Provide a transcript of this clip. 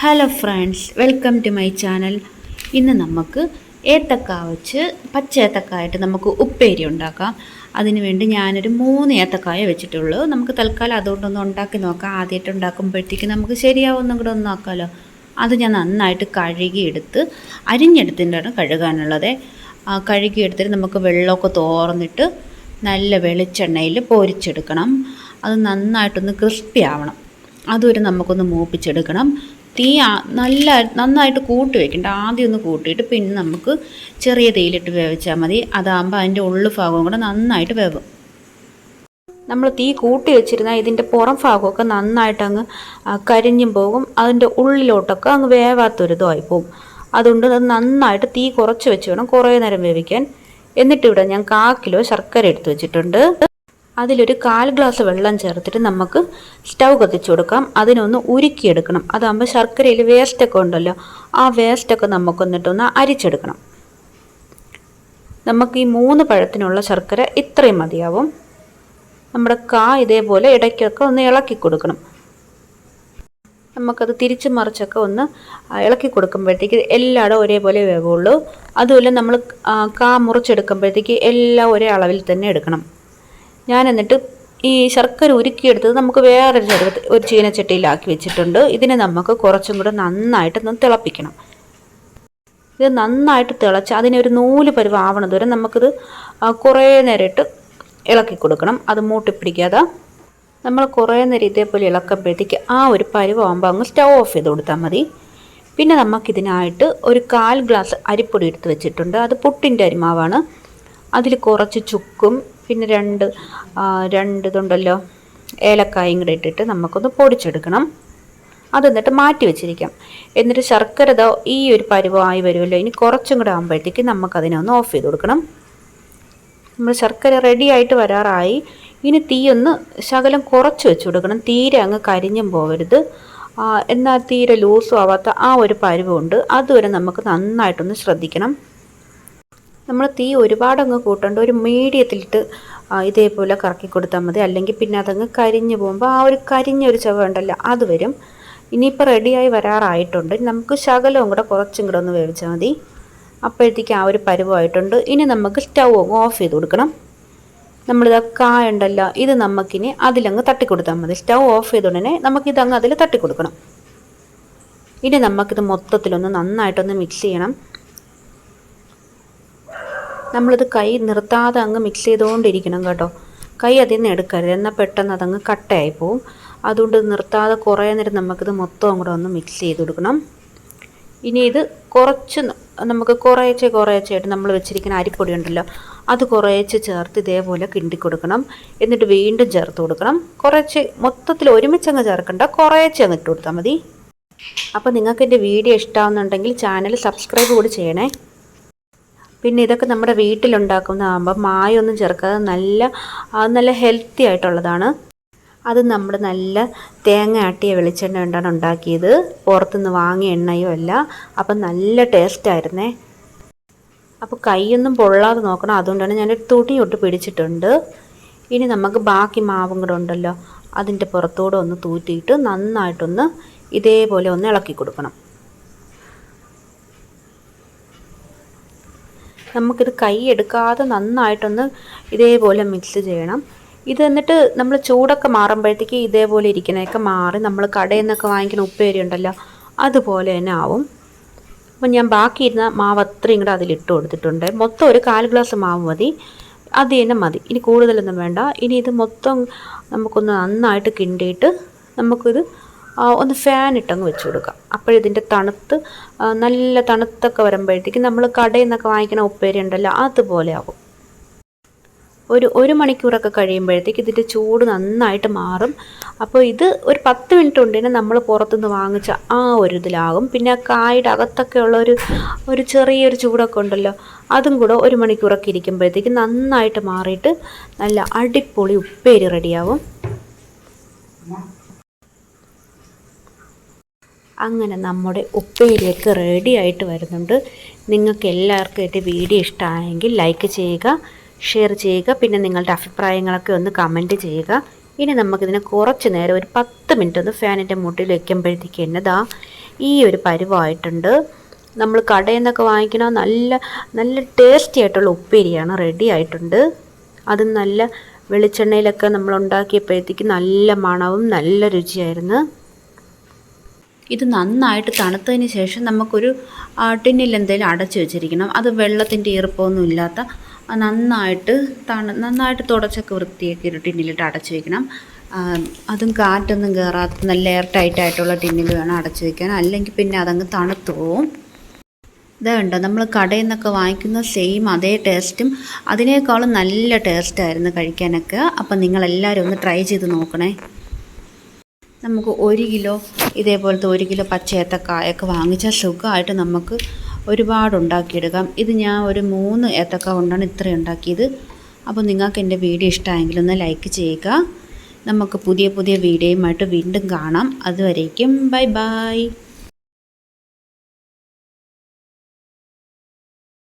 Hello friends welcome to my channel ഇന്ന് നമുക്ക് ഏത്തക്ക വെച്ച് പച്ച ഏത്തക്കായിട്ട് നമുക്ക് ഉപ്പേരി ഉണ്ടാക്കാം. അതിനുവേണ്ടി ഞാനൊരു മൂന്ന് ഏത്തക്കായ വെച്ചിട്ടുള്ളൂ. നമുക്ക് തൽക്കാലം അതുകൊണ്ടൊന്ന് ഉണ്ടാക്കി നോക്കാം. ആദ്യമായിട്ട് ഉണ്ടാക്കുമ്പോഴത്തേക്ക് നമുക്ക് ശരിയാവുന്ന കൂടെ ഒന്ന് നോക്കാമല്ലോ അത് ഞാൻ നന്നായിട്ട് കഴുകിയെടുത്ത് അരിഞ്ഞെടുത്തിട്ടാണ് കഴുകാനുള്ളത്. കഴുകിയെടുത്തിട്ട് നമുക്ക് വെള്ളമൊക്കെ തോർന്നിട്ട് നല്ല വെളിച്ചെണ്ണയിൽ പൊരിച്ചെടുക്കണം. അത് നന്നായിട്ടൊന്ന് ക്രിസ്പി ആവണം. അതുവരെ നമുക്കൊന്ന് മൂപ്പിച്ചെടുക്കണം. തീ നല്ല നന്നായിട്ട് കൂട്ടി വെക്കണ്ട. ആദ്യം ഒന്ന് കൂട്ടിയിട്ട് പിന്നെ നമുക്ക് ചെറിയ തീയിലിട്ട് വേവിച്ചാൽ മതി. അതാകുമ്പോൾ അതിന്റെ ഉള്ളു ഭാഗവും കൂടെ നന്നായിട്ട് വേവും. നമ്മൾ തീ കൂട്ടി വെച്ചിരുന്നാൽ ഇതിന്റെ പുറം ഭാഗമൊക്കെ നന്നായിട്ട് അങ്ങ് ആ, കരിഞ്ഞും പോകും. അതിന്റെ ഉള്ളിലോട്ടൊക്കെ അങ്ങ് വേവാത്തൊരു വേവാത്തൊരിതുമായി പോകും അതുകൊണ്ട് അത് നന്നായിട്ട് തീ കുറച്ച് വെച്ച് വേണം കുറേ നേരം വേവിക്കാൻ. എന്നിട്ട് ഇവിടെ ഞാൻ കാക്കിലോ കിലോ ശർക്കര എടുത്ത് വെച്ചിട്ടുണ്ട്. അതിലൊരു കാൽ ഗ്ലാസ് വെള്ളം ചേർത്തിട്ട് നമുക്ക് സ്റ്റൗ കത്തിച്ചു കൊടുക്കാം. അതിനൊന്ന് ഉരുക്കിയെടുക്കണം. അതാകുമ്പോൾ ശർക്കരയിൽ വേസ്റ്റൊക്കെ ഉണ്ടല്ലോ ആ വേസ്റ്റൊക്കെ നമുക്കൊന്നിട്ടൊന്ന് അരിച്ചെടുക്കണം. നമുക്ക് ഈ മൂന്ന് പഴത്തിനുള്ള ശർക്കര ഇത്രയും മതിയാവും. നമ്മുടെ കാ ഇതേപോലെ ഇടയ്ക്കൊക്കെ ഒന്ന് ഇളക്കി കൊടുക്കണം. നമുക്കത് തിരിച്ച് മറിച്ചൊക്കെ ഒന്ന് ഇളക്കി കൊടുക്കുമ്പോഴത്തേക്ക് എല്ലായിടും ഒരേപോലെ വേവുള്ളൂ. അതുപോലെ നമ്മൾ കാ മുറിച്ചെടുക്കുമ്പോഴത്തേക്ക് എല്ലാം ഒരേ അളവിൽ തന്നെ എടുക്കണം. ഞാൻ എന്നിട്ട് ഈ ശർക്കര ഉരുക്കിയെടുത്തത് നമുക്ക് വേറൊരു ചെറുപ്പ ഒരു ചീനച്ചട്ടിയിലാക്കി വെച്ചിട്ടുണ്ട്. ഇതിനെ നമുക്ക് കുറച്ചും കൂടെ നന്നായിട്ടൊന്ന് തിളപ്പിക്കണം. ഇത് നന്നായിട്ട് തിളച്ച് അതിനൊരു നൂൽ പരുവാവണത് വരെ നമുക്കിത് കുറേ നേരം ഇട്ട് ഇളക്കി കൊടുക്കണം. അത് മൂട്ടിപ്പിടിക്കാതെ നമ്മൾ കുറേ നേരം ഇതേപോലെ ഇളക്കുമ്പോഴത്തേക്ക് ആ ഒരു പരുവാകുമ്പോൾ അങ്ങ് സ്റ്റൗ ഓഫ് ചെയ്ത് കൊടുത്താൽ മതി. പിന്നെ നമുക്കിതിനായിട്ട് ഒരു കാൽ ഗ്ലാസ് അരിപ്പൊടി എടുത്ത് വെച്ചിട്ടുണ്ട്. അത് പുട്ടിന്റെ അരിമാവാണ്. അതിൽ കുറച്ച് ചുക്കും പിന്നെ രണ്ട് രണ്ട് ഇതുണ്ടല്ലോ. ഏലക്കായും കൂടെ ഇട്ടിട്ട് നമുക്കൊന്ന് പൊടിച്ചെടുക്കണം. അത് എന്നിട്ട് മാറ്റി വെച്ചിരിക്കാം. എന്നിട്ട് ശർക്കര ഈ ഒരു പരുവമായി വരുമല്ലോ. ഇനി കുറച്ചും കൂടെ ആകുമ്പോഴത്തേക്ക് നമുക്കതിനെ ഒന്ന് ഓഫ് ചെയ്ത് കൊടുക്കണം. നമ്മൾ ശർക്കര റെഡി ആയിട്ട് വരാറായി. ഇനി തീ ഒന്ന് ശകലം കുറച്ച് വെച്ച് കൊടുക്കണം. തീരെ അങ്ങ് കരിഞ്ഞും പോകരുത് എന്നാൽ തീരെ ലൂസും ആവാത്ത ആ ഒരു പരുവമുണ്ട്. അതുവരെ നമുക്ക് നന്നായിട്ടൊന്ന് ശ്രദ്ധിക്കണം. നമ്മൾ തീ ഒരുപാടങ്ങ് കൂട്ടണ്ട ഒരു മീഡിയത്തിലിട്ട് ഇതേപോലെ കറക്കി കൊടുത്താൽ മതി. അല്ലെങ്കിൽ പിന്നെ അതങ്ങ് കരിഞ്ഞു പോകുമ്പോൾ ആ ഒരു കരിഞ്ഞ ഒരു ചവ ഉണ്ടല്ലോ അത് വരും. ഇനിയിപ്പോൾ റെഡിയായി വരാറായിട്ടുണ്ട്. നമുക്ക് ശകലവും കൂടെ കുറച്ചും കൂടെ ഒന്ന് വേവിച്ചാൽ മതി. അപ്പോഴത്തേക്ക് ആ ഒരു പരുവമായിട്ടുണ്ട് ഇനി നമുക്ക് സ്റ്റൗ ഓഫ് ചെയ്ത് കൊടുക്കണം. നമ്മളിത് കായ ഉണ്ടല്ലോ ഇത് നമുക്കിനി അതിലങ്ങ് തട്ടിക്കൊടുത്താൽ മതി. സ്റ്റൗ ഓഫ് ചെയ്ത ഉടനെ നമുക്കിതങ്ങ് അതിൽ തട്ടിക്കൊടുക്കണം ഇനി നമുക്കിത് മൊത്തത്തിലൊന്ന് നന്നായിട്ടൊന്ന് മിക്സ് ചെയ്യണം. നമ്മളിത് കൈ നിർത്താതെ അങ്ങ് മിക്സ് ചെയ്തുകൊണ്ടിരിക്കണം കേട്ടോ. കൈ അതിൽ നിന്ന് എടുക്കരുത്. എന്നാൽ പെട്ടെന്ന് അതങ്ങ് കട്ടയായി പോവും. അതുകൊണ്ട് നിർത്താതെ കുറേ നേരം നമുക്കിത് മൊത്തം അങ്ങോട്ട് ഒന്ന് മിക്സ് ചെയ്ത് കൊടുക്കണം. ഇനി ഇത് കുറച്ച് നമുക്ക് കുറേശ്ശെ കുറേച്ചായിട്ട് നമ്മൾ വെച്ചിരിക്കുന്ന അരിപ്പൊടി ഉണ്ടല്ലോ അത് കുറേശ്ശെ ചേർത്ത് ഇതേപോലെ കിണ്ടി കൊടുക്കണം. എന്നിട്ട് വീണ്ടും ചേർത്ത് കൊടുക്കണം. കുറേശ്ശെ മൊത്തത്തിൽ ഒരുമിച്ച് അങ്ങ് ചേർക്കണ്ട. കുറേശ്ശെ അങ്ങ് ഇട്ട് കൊടുത്താൽ മതി. അപ്പോൾ നിങ്ങൾക്ക് എന്റെ വീഡിയോ ഇഷ്ടമാവുന്നുണ്ടെങ്കിൽ ചാനൽ സബ്സ്ക്രൈബ് കൂടി ചെയ്യണേ. പിന്നെ ഇതൊക്കെ നമ്മുടെ വീട്ടിലുണ്ടാക്കുന്നതാകുമ്പോൾ മായൊന്നും ചേർക്കാതെ നല്ല നല്ല ഹെൽത്തി ആയിട്ടുള്ളതാണ്. അത് നമ്മൾ നല്ല തേങ്ങ ആട്ടിയ വെളിച്ചെണ്ണ കൊണ്ടാണ് ഉണ്ടാക്കിയത്. പുറത്തുനിന്ന് വാങ്ങിയ എണ്ണയോ അല്ല. അപ്പം നല്ല ടേസ്റ്റായിരുന്നേ അപ്പോൾ കൈയൊന്നും പൊള്ളാതെ നോക്കണം. അതുകൊണ്ടാണ് ഞാനൊരു തുണി തൊട്ട് പിടിച്ചിട്ടുണ്ട്. ഇനി നമുക്ക് ബാക്കി മാവും കൂടെ ഉണ്ടല്ലോ. അതിന്റെ പുറത്തൂടെ ഒന്ന് തൂറ്റിയിട്ട് നന്നായിട്ടൊന്ന് ഇതേപോലെ ഒന്ന് ഇളക്കി കൊടുക്കണം. നമുക്കിത് കൈ എടുക്കാതെ നന്നായിട്ടൊന്ന് ഇതേപോലെ മിക്സ് ചെയ്യണം. ഇത് എന്നിട്ട് നമ്മൾ ചൂടൊക്കെ മാറുമ്പോഴത്തേക്ക് ഇതേപോലെ ഇരിക്കുന്നതൊക്കെ മാറി നമ്മൾ കടയിൽ നിന്നൊക്കെ വാങ്ങിക്കുന്ന ഉപ്പേരി ഉണ്ടല്ലോ അതുപോലെ തന്നെ ആവും. അപ്പം ഞാൻ ബാക്കി ഇരുന്ന മാവ് അത്രയും കൂടെ അതിലിട്ട് കൊടുത്തിട്ടുണ്ട്. മൊത്തം ഒരു കാൽ ഗ്ലാസ് മാവ് മതി. അത് തന്നെ മതി. ഇനി കൂടുതലൊന്നും വേണ്ട. ഇനി ഇത് മൊത്തം നമുക്കൊന്ന് നന്നായിട്ട് കിണ്ടിയിട്ട് നമുക്കിത് ഒന്ന് ഫാൻ ഇട്ടങ്ങ് വെച്ച് കൊടുക്കാം. അപ്പോഴിതിന്റെ തണുത്ത് നല്ല തണുത്തൊക്കെ വരുമ്പോഴത്തേക്ക് നമ്മൾ കടയിൽ നിന്നൊക്കെ വാങ്ങിക്കുന്ന ഉപ്പേരി ഉണ്ടല്ലോ അതുപോലെ ആകും ഒരു ഒരു മണിക്കൂറൊക്കെ കഴിയുമ്പോഴത്തേക്ക് ഇതിന്റെ ചൂട് നന്നായിട്ട് മാറും. അപ്പോൾ ഇത് ഒരു പത്ത് മിനിറ്റ് കൊണ്ട് തന്നെ നമ്മൾ പുറത്തുനിന്ന് വാങ്ങിച്ച ആ ഒരു ഇതിലാകും. പിന്നെ കായുടെ അകത്തൊക്കെ ഉള്ള ഒരു ഒരു ചെറിയൊരു ചൂടൊക്കെ ഉണ്ടല്ലോ അതും കൂടെ ഒരു മണിക്കൂറൊക്കെ ഇരിക്കുമ്പോഴത്തേക്ക് നന്നായിട്ട് മാറിയിട്ട് നല്ല അടിപൊളി ഉപ്പേരി റെഡിയാവും അങ്ങനെ നമ്മുടെ ഉപ്പേരിയൊക്കെ റെഡി ആയിട്ട് വരുന്നുണ്ട്. നിങ്ങൾക്ക് എല്ലാവർക്കും എന്റെ വീഡിയോ ഇഷ്ടമായെങ്കിൽ ലൈക്ക് ചെയ്യുക ഷെയർ ചെയ്യുക പിന്നെ നിങ്ങളുടെ അഭിപ്രായങ്ങളൊക്കെ ഒന്ന് കമന്റ് ചെയ്യുക. ഇനി നമുക്കിതിനെ കുറച്ച് നേരം ഒരു പത്ത് മിനിറ്റ് ഒന്ന് ഫാനിന്റെ മുട്ടിൽ വയ്ക്കുമ്പോഴത്തേക്ക് എന്നതാ ഈ ഒരു പരുവായിട്ടുണ്ട്. നമ്മൾ കടയിൽ നിന്നൊക്കെ വാങ്ങിക്കണ നല്ല നല്ല ടേസ്റ്റി ആയിട്ടുള്ള ഉപ്പേരിയാണ് റെഡി ആയിട്ടുണ്ട്. അത് നല്ല വെളിച്ചെണ്ണയിലൊക്കെ നമ്മൾ ഉണ്ടാക്കിയപ്പോഴത്തേക്ക് നല്ല മണവും നല്ല രുചിയായിരുന്നു. ഇത് നന്നായിട്ട് തണുത്തതിന് ശേഷം നമുക്കൊരു ടിന്നിൽ എന്തെങ്കിലും അടച്ചു വെച്ചിരിക്കണം. അത് വെള്ളത്തിന്റെ ഈർപ്പമൊന്നും ഇല്ലാത്ത നന്നായിട്ട് തണു നന്നായിട്ട് തുടച്ചൊക്കെ വൃത്തിയാക്കി ഒരു ടിന്നിലിട്ട് അടച്ചു വെക്കണം. അതും കാറ്റൊന്നും കയറാത്ത നല്ല എയർ ടൈറ്റ് ആയിട്ടുള്ള ടിന്നിൽ വേണം അടച്ചു വെക്കാൻ. അല്ലെങ്കിൽ പിന്നെ അതങ്ങ് തണുത്തു പോവും ഇതുണ്ട് നമ്മൾ കടയിൽ നിന്നൊക്കെ വാങ്ങിക്കുന്ന സെയിം അതേ ടേസ്റ്റും അതിനേക്കാളും നല്ല ടേസ്റ്റായിരുന്നു കഴിക്കാനൊക്കെ. അപ്പം നിങ്ങളെല്ലാവരും ഒന്ന് ട്രൈ ചെയ്ത് നോക്കണേ. നമുക്ക് ഒരു കിലോ ഇതേപോലത്തെ ഒരു കിലോ പച്ച ഏത്തക്കായൊക്കെ വാങ്ങിച്ചാൽ സുഖമായിട്ട് നമുക്ക് ഒരുപാട് ഉണ്ടാക്കിയെടുക്കാം. ഇത് ഞാൻ ഒരു മൂന്ന് ഏത്തക്ക കൊണ്ടാണ് ഇത്രയും ഉണ്ടാക്കിയത്. അപ്പോൾ നിങ്ങൾക്ക് എന്റെ വീഡിയോ ഇഷ്ടമായെങ്കിൽ ഒന്ന് ലൈക്ക് ചെയ്യുക. നമുക്ക് പുതിയ പുതിയ വീഡിയോയുമായിട്ട് വീണ്ടും കാണാം. അതുവരേക്കും ബൈ ബൈ.